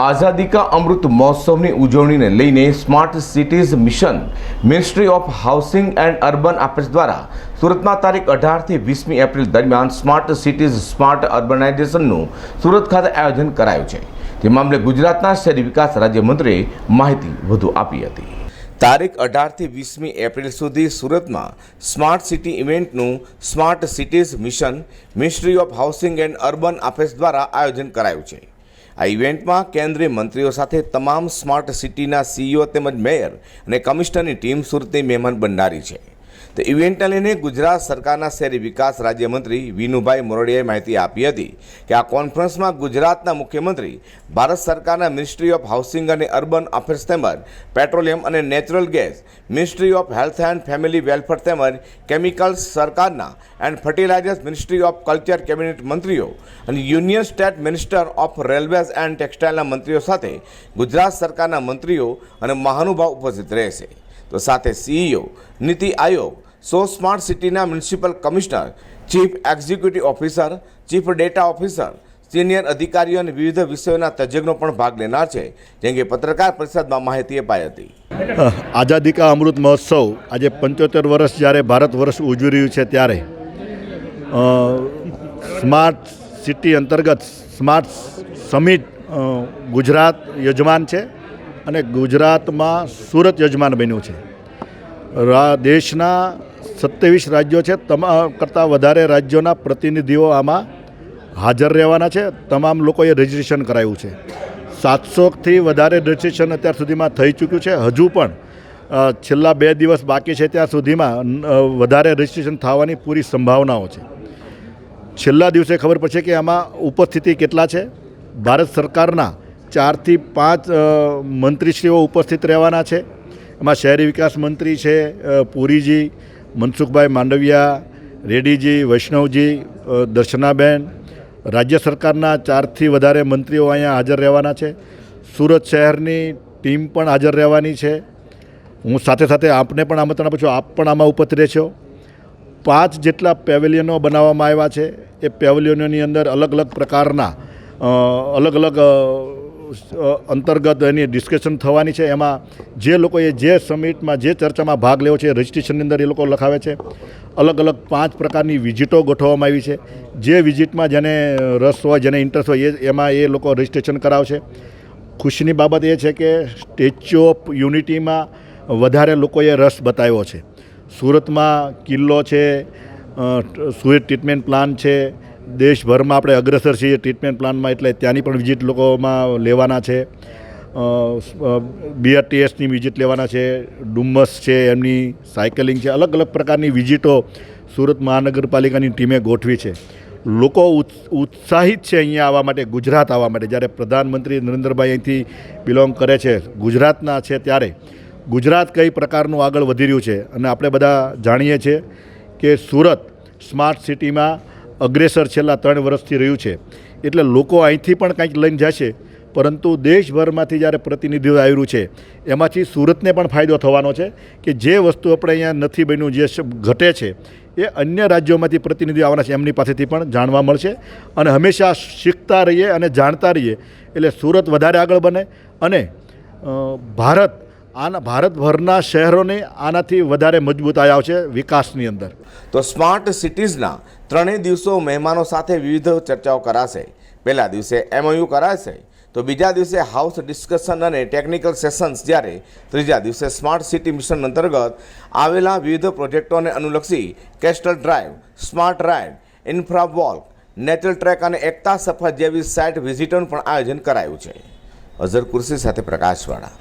આઝાદી કા અમૃત મહોત્સવની ઉજવણીને લઈને smart cities mission ministry of housing and urban affairs દ્વારા સુરતમાં તારીખ અઢારથી વીસમી એપ્રિલ દરમિયાન સ્માર્ટ સિટીઝ સ્માર્ટ અર્બનાઇઝેશનનું સુરત ખાતે આયોજન કરાયું છે. તે મામલે ગુજરાતના શહેરી વિકાસ રાજ્યમંત્રીએ માહિતી વધુ આપી હતી. તારીખ અઢારથી વીસમી એપ્રિલ સુધી સુરતમાં smart city ઇવેન્ટનું smart cities mission ministry of housing and urban affairs દ્વારા આયોજન કરાયું છે. આ ઇવેન્ટમાં કેન્દ્રીય મંત્રીઓ સાથે તમામ સ્માર્ટ સિટીના સીઈઓ તેમજ મેયર અને કમિશનરની ટીમ સુરતની મહેમાન બનનારી છે. તો ઇવેન્ટને લઈને ગુજરાત સરકારના શહેરી વિકાસ રાજ્યમંત્રી વિનુભાઈ મોરડિયાએ માહિતી આપી હતી કે આ કોન્ફરન્સમાં ગુજરાતના મુખ્યમંત્રી, ભારત સરકારના મિનિસ્ટ્રી ઓફ હાઉસિંગ અને અર્બન અફેર્સ તેમજ પેટ્રોલિયમ અને natural gas, ministry of health and family welfare તેમજ કેમિકલ્સ સરકારના and fertilisers ministry of culture cabinet મંત્રીઓ અને union state minister of railways and ટેક્સટાઇલના મંત્રીઓ સાથે ગુજરાત સરકારના મંત્રીઓ અને મહાનુભાવ ઉપસ્થિત રહેશે. તો સાથે સીઈઓ નીતિ આયોગ સો સ્માર્ટ સિટીના municipal commissioner chief executive officer chief data officer senior અધિકારીઓ અને વિવિધ વિષયોના તજજ્ઞો પણ ભાગ લેનાર છે, જેમ કે પત્રકાર પરિષદમાં માહિતી અપાઈ હતી. આઝાદી કા અમૃત મહોત્સવ આજે પંચોતેર વર્ષ જ્યારે ભારત વર્ષ ઉજવી રહ્યું છે ત્યારે સ્માર્ટ સિટી અંતર્ગત સ્માર્ટ સમિટ ગુજરાત યજમાન છે અને ગુજરાતમાં સુરત યજમાન બન્યું છે. દેશના સત્યાવીસ રાજ્યો છે. તમામ કરતાં વધારે રાજ્યોના પ્રતિનિધિઓ આમાં હાજર રહેવાના છે. તમામ લોકોએ રજિસ્ટ્રેશન કરાવ્યું છે. સાતસોથી વધારે રજિસ્ટ્રેશન અત્યાર સુધીમાં થઈ ચૂક્યું છે. હજુ પણ છેલ્લા બે દિવસ બાકી છે ત્યાં સુધીમાં વધારે રજિસ્ટ્રેશન થવાની પૂરી સંભાવનાઓ છે. છેલ્લા દિવસે ખબર પડશે કે આમાં ઉપસ્થિતિ કેટલા છે. ભારત સરકારના ચારથી પાંચ મંત્રીશ્રીઓ ઉપસ્થિત રહેવાના છે. એમાં શહેરી વિકાસ મંત્રી છે પુરીજી મનસુખભાઈ માંડવિયા, રેડ્ડીજી, વૈષ્ણવજી દર્શનાબેન, રાજ્ય સરકારના ચારથી વધારે મંત્રીઓ અહીંયા હાજર રહેવાના છે. સુરત શહેરની ટીમ પણ હાજર રહેવાની છે. હું સાથે સાથે આપને પણ આમંત્રણ આપું છું. આપ પણ આમાં ઉપસ્થિત રહેશો. પાંચ જેટલા પેવેલિયનો બનાવવામાં આવ્યા છે. એ પેવેલિયનોની અંદર અલગ અલગ પ્રકારના અલગ અલગ અંતર્ગત એની ડિસ્કશન થવાની છે. એમાં જે લોકોએ જે સમિટમાં જે ચર્ચામાં ભાગ લેવો છે રજિસ્ટ્રેશનની અંદર એ લોકો લખાવે છે. અલગ અલગ પાંચ પ્રકારની વિઝિટો ગોઠવવામાં આવી છે. જે વિઝિટમાં જેને રસ હોય, જેને ઇન્ટરેસ્ટ હોય, એ એમાં એ લોકો રજિસ્ટ્રેશન કરાવશે. ખુશીની બાબત એ છે કે સ્ટેચ્યુ ઓફ યુનિટીમાં વધારે લોકોએ રસ બતાવ્યો છે. સુરતમાં કિલ્લો છે સુરત ટ્રીટમેન્ટ પ્લાન છે દેશભરમાં આપણે અગ્રસર છીએ ટ્રીટમેન્ટ પ્લાનમાં, એટલે ત્યાંની પણ વિઝિટ લોકોમાં લેવાના છે. બીઆરટીએસની વિઝિટ લેવાના છે, ડુમ્મસ છે, એમની સાયકલિંગ છે, અલગ અલગ પ્રકારની વિઝિટો સુરત મહાનગરપાલિકાની ટીમે ગોઠવી છે. લોકો ઉત્સ- ઉત્સાહિત છે અહીંયા આવવા માટે, ગુજરાત આવવા માટે, જ્યારે પ્રધાનમંત્રી નરેન્દ્રભાઈ અહીંથી બિલોંગ કરે છે, ગુજરાતના છે ત્યારે. ગુજરાત કઈ પ્રકારનું આગળ વધી રહ્યું છે? અને આપણે બધા જાણીએ છીએ કે સુરત સ્માર્ટ સિટીમાં અગ્રેસર છેલ્લા ત્રણ વર્ષથી રહ્યું છે. એટલે લોકો અહીંથી પણ કંઈક લઈને જશે. પરંતુ દેશભરમાંથી જ્યારે પ્રતિનિધિઓ આવ્યું છે, એમાંથી સુરતને પણ ફાયદો થવાનો છે કે જે વસ્તુ આપણે અહીંયા નથી બન્યું, જે ઘટે છે, એ અન્ય રાજ્યોમાંથી પ્રતિનિધિઓ આવવાના છે. એમની પાસેથી પણ જાણવા મળશે. અને હંમેશા શીખતા રહીએ અને જાણતા રહીએ. એટલે સુરત વધારે આગળ બને અને ભારત આના ભારતભરના શહેરોને આનાથી વધારે મજબૂતાઈ આવશે વિકાસની અંદર. તો સ્માર્ટ સિટીઝના ત્રણેય દિવસો મહેમાનો સાથે વિવિધ ચર્ચાઓ કરાશે. પહેલા દિવસે એમઓયુ કરાશે, તો બીજા દિવસે હાઉસ ડિસ્કશન અને ટેકનિકલ સેશન્સ જ્યારે ત્રીજા દિવસે સ્માર્ટ સિટી મિશન અંતર્ગત આવેલા વિવિધ પ્રોજેક્ટોને અનુલક્ષી કેસ્ટલ drive smart ride infra walk natural track અને એકતા સફર જેવી સાઇટ વિઝિટનું પણ આયોજન કરાયું છે. અઝર કુર્સી સાથે પ્રકાશવાળા.